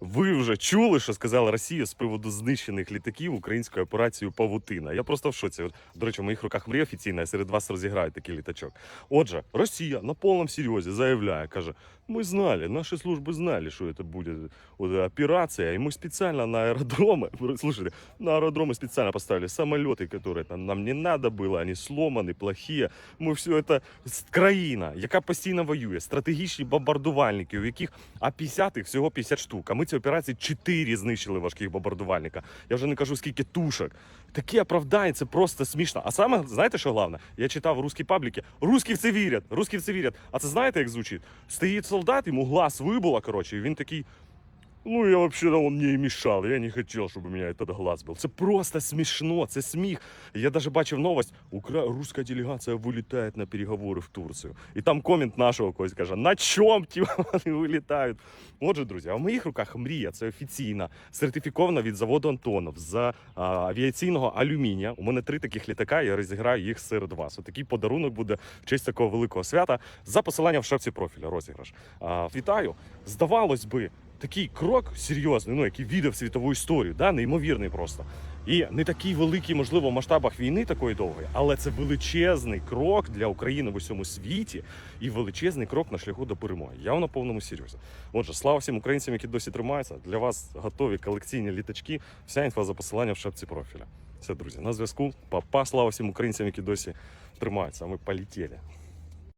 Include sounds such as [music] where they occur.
Ви вже чули, що сказала Росія з приводу знищених літаків українською операцією Павутина. Я просто в шоці. От, До речі, в моїх руках мрія офіційна, я серед вас розіграю такий літачок. Отже, Росія на повному серйозі заявляє, каже: ми знали, наші служби знали, що це буде от, операція, і ми спеціально на аеродроми, [laughs] слушайте, на аеродромы специально поставили самолеты, которые там нам не надо было, они сломаны, плохие. Ми все это з- країна, яка постійно воює, стратегічні бомбардувальники, у яких А-50 їх всього 50 штук. А ми ці операції 4 знищили важких бомбардувальника. Я вже не кажу, скільки тушок. Такі оправдання, це просто смішно. А саме, знаєте, що головне? Я читав русські пабліки. Русські в це вірять, русські в це вірять. А це знаєте, як звучить? Стоїть солдат, йому глаз вибула, коротше, і він такий. Ну, я вообще-то он мне и мешал. Я не хотел, чтобы у меня этот глаз был. Це просто смішно, це сміх. Я даже бачив новость. Укра... Русская делегация вилітає на переговори в Турцію. І там комент нашого когось каже: на чому ті вони вилітають? Отже, друзі, а в моїх руках мрія. Це офіційна, сертифікована від заводу Антонов з а, авіаційного алюмінія. У мене три таких літака. Я розіграю їх серед вас. Отакий подарунок буде в честь такого великого свята за посиланням в шапці профіля. Розіграш. А, вітаю. Здавалось би, такий крок серйозний, ну який віде в світову історію, да, неймовірний просто. І не такий великий, можливо, в масштабах війни такої довгої, але це величезний крок для України в усьому світі і величезний крок на шляху до перемоги. Я на повному серйозі. Отже, слава всім українцям, які досі тримаються. Для вас готові колекційні літачки. Вся інфа за посиланням в шапці профіля. Все, друзі, на зв'язку. Папа, слава всім українцям, які досі тримаються. Ми полетіли.